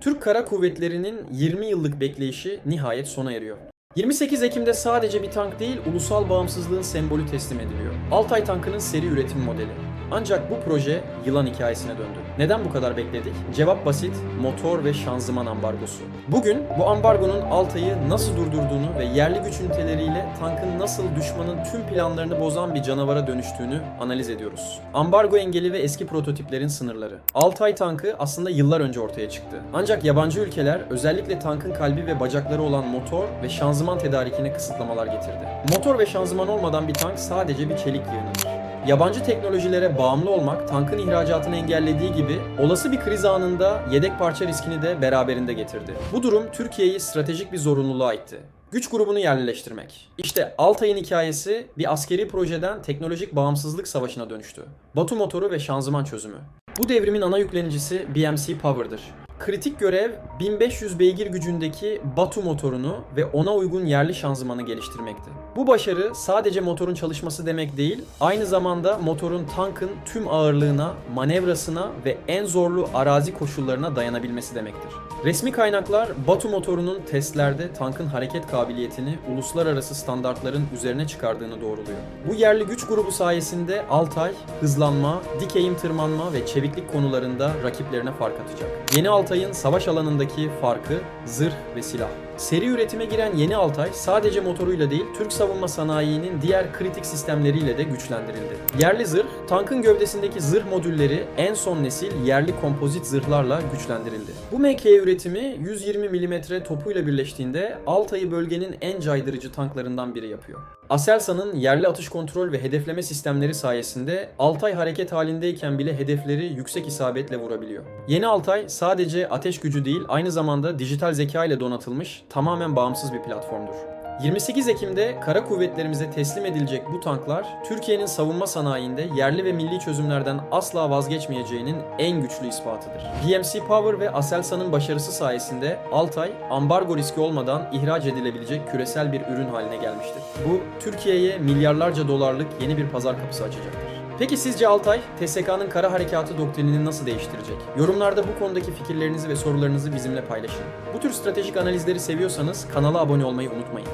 Türk Kara Kuvvetleri'nin 20 yıllık bekleyişi nihayet sona eriyor. 28 Ekim'de sadece bir tank değil, ulusal bağımsızlığın sembolü teslim ediliyor. Altay tankının seri üretim modeli. Ancak bu proje yılan hikayesine döndü. Neden bu kadar bekledik? Cevap basit, motor ve şanzıman ambargosu. Bugün bu ambargonun Altay'ı nasıl durdurduğunu ve yerli güç üniteleriyle tankın nasıl düşmanın tüm planlarını bozan bir canavara dönüştüğünü analiz ediyoruz. Ambargo engeli ve eski prototiplerin sınırları. Altay tankı aslında yıllar önce ortaya çıktı. Ancak yabancı ülkeler özellikle tankın kalbi ve bacakları olan motor ve şanzıman tedarikine kısıtlamalar getirdi. Motor ve şanzıman olmadan bir tank sadece bir çelik yığınıdır. Yabancı teknolojilere bağımlı olmak tankın ihracatını engellediği gibi olası bir kriz anında yedek parça riskini de beraberinde getirdi. Bu durum Türkiye'yi stratejik bir zorunluluğa itti. Güç grubunu yerleştirmek. İşte Altay'ın hikayesi bir askeri projeden teknolojik bağımsızlık savaşına dönüştü. Batu motoru ve şanzıman çözümü. Bu devrimin ana yüklenicisi BMC Power'dır. Kritik görev 1500 beygir gücündeki Batu motorunu ve ona uygun yerli şanzımanı geliştirmekti. Bu başarı sadece motorun çalışması demek değil, aynı zamanda motorun tankın tüm ağırlığına, manevrasına ve en zorlu arazi koşullarına dayanabilmesi demektir. Resmi kaynaklar Batu motorunun testlerde tankın hareket kabiliyetini uluslararası standartların üzerine çıkardığını doğruluyor. Bu yerli güç grubu sayesinde Altay, hızlanma, dik eğim tırmanma ve çeviklik konularında rakiplerine fark atacak. Yeni Altay'ın savaş alanındaki farkı zırh ve silah. Seri üretime giren yeni Altay sadece motoruyla değil Türk savunma sanayinin diğer kritik sistemleriyle de güçlendirildi. Yerli zırh, tankın gövdesindeki zırh modülleri en son nesil yerli kompozit zırhlarla güçlendirildi. Bu MK üretimi 120 mm topuyla birleştiğinde Altay'ı bölgenin en caydırıcı tanklarından biri yapıyor. Aselsan'ın yerli atış kontrol ve hedefleme sistemleri sayesinde Altay hareket halindeyken bile hedefleri yüksek isabetle vurabiliyor. Yeni Altay sadece ateş gücü değil aynı zamanda dijital zeka ile donatılmış tamamen bağımsız bir platformdur. 28 Ekim'de kara kuvvetlerimize teslim edilecek bu tanklar Türkiye'nin savunma sanayinde yerli ve milli çözümlerden asla vazgeçmeyeceğinin en güçlü ispatıdır. BMC Power ve Aselsan'ın başarısı sayesinde Altay ambargo riski olmadan ihraç edilebilecek küresel bir ürün haline gelmiştir. Bu Türkiye'ye milyarlarca dolarlık yeni bir pazar kapısı açacaktır. Peki sizce Altay, TSK'nın kara harekatı doktrinini nasıl değiştirecek? Yorumlarda bu konudaki fikirlerinizi ve sorularınızı bizimle paylaşın. Bu tür stratejik analizleri seviyorsanız kanala abone olmayı unutmayın.